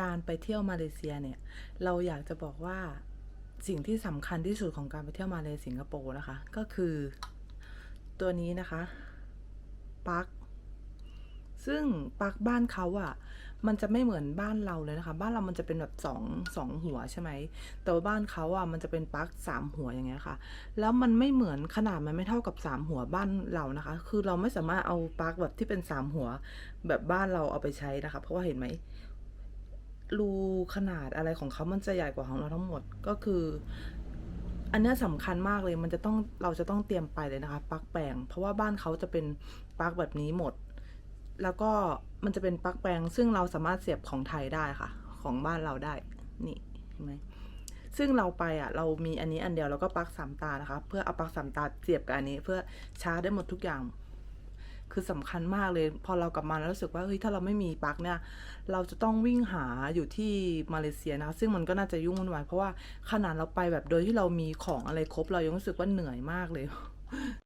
การไปเที่ยวมาเลเซียเนี่ย เราอยากจะบอกว่าสิ่งที่สำคัญที่สุดของการไปเที่ยวมาเลสิงคโปร์นะคะ ก็คือตัวนี้นะคะปลั๊กซึ่งปลั๊กบ้านเขาอะ่ะ มันจะไม่เหมือนบ้านเราเลยนะคะ บ้านเรามันจะเป็นแบบสองสองหัวใช่ไหม แต่ว่าบ้านเขาอะ่ะมันจะเป็นปลั๊กสามหัวอย่างเงี้ยค่ะ แล้วมันไม่เหมือนขนาดมันไม่เท่ากับสามหัวบ้านเรานะคะ คือเราไม่สามารถเอาปลั๊กแบบที่เป็นสามหัวแบบบ้านเราเอาไปใช้นะคะ เพราะว่าเห็นไหม รูขนาดอะไรของเขามันจะใหญ่กว่าของเราทั้งหมดก็คือ อันนี้ยสำคัญมากเลยมันจะต้องเราจะต้องเตรียมไปเลยนะคะปลั๊กแปลงเพราะว่าบ้านเขาจะเป็นปลั๊กแบบนี้หมด แล้วก็มันจะเป็นปลั๊กแปลง ซึ่งเราสามารถเสียบของไทยได้ค่ะ ของบ้านเราได้นี่เห็นไหมซึ่งเราไปอะเรามีอันนี้อันเดียวแล้วก็ปลั๊กสามตานะคะ เพื่อเอาปลั๊กสามตาเสียบกับอันนี้ เพื่อชาร์จได้หมดทุกอย่าง คือสำคัญมากเลย พอเรากลับมาแล้วรู้สึกว่าเฮ้ยถ้าเราไม่มีปลั๊กเนี่ย เราจะต้องวิ่งหาอยู่ที่มาเลเซียนะซึ่งมันก็น่าจะยุ่งวุ่นวายเพราะว่าขนาดเราไปแบบโดยที่เรามีของอะไรครบเรายังรู้สึกว่าเหนื่อยมากเลย